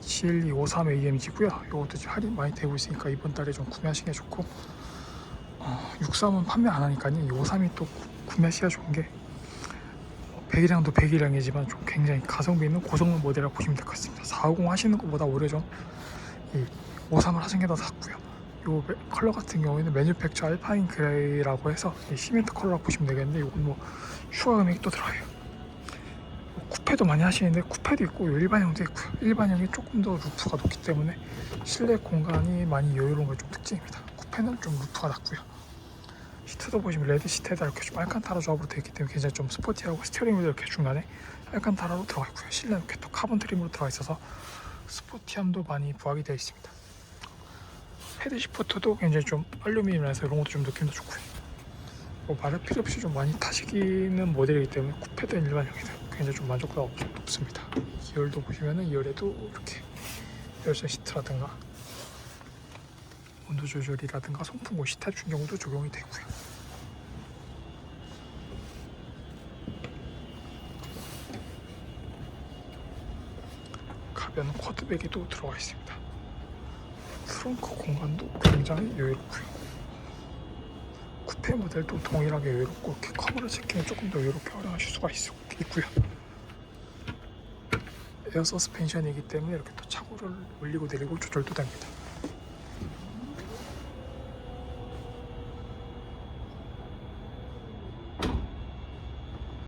GL253 AMG고요. 이것도 지금 할인 많이 되고 있으니까 이번 달에 좀 구매하시는 게 좋고 어, 63은 판매 안 하니까요. 이 53이 또 구- 구매하시기가 좋은 게 어, 배기량도 배기량이지만 좀 굉장히 가성비 있는 고성능 모델이라고 보시면 될 것 같습니다. 450 하시는 것보다 오히려 좀이 53을 하시는 게 더 낫고요. 요 메- 컬러 같은 경우에는 매뉴팩처 알파인 그레이라고 해서 이 시멘트 컬러라고 보시면 되겠는데 이건 뭐 추가 금액이 또 들어가요. 쿠페도 많이 하시는데 쿠페도 있고 일반형도 있고요. 일반형이 조금 더 루프가 높기 때문에 실내 공간이 많이 여유로운 게 좀 특징입니다. 쿠페는 좀 루프가 낮고요. 시트도 보시면 레드 시트에다 이렇게 좀 알칸타라 조합으로 되어 있기 때문에 굉장히 좀 스포티하고 스티어링도 이렇게 중간에 알칸타라로 들어가 있고요. 실내 이렇게 또 카본 트림으로 들어가 있어서 스포티함도 많이 부각이 되어 있습니다. 헤드 시프트도 굉장히 좀 알루미늄이라서 이런 것도 좀 느낌도 좋고요. 뭐 말할 필요 없이 좀 많이 타시기는 모델이기 때문에 쿠페든 일반형이든 굉장히 좀 만족도가 높습니다. 2열도 보시면은 2열에도 이렇게 열선 시트라든가 온도 조절이라든가 송풍구 시타 충격도 적용이 되고요. 가변 쿼드백에도 들어가 있습니다. 트렁크 공간도 굉장히 여유롭고요. 쿠페 모델도 동일하게 여유롭고 이렇게 커버를 체킹을 조금 더 여유롭게 활용하실 수가 있, 있고요. 에어 서스펜션이기 때문에 이렇게 또 차고를 올리고 내리고 조절도 됩니다.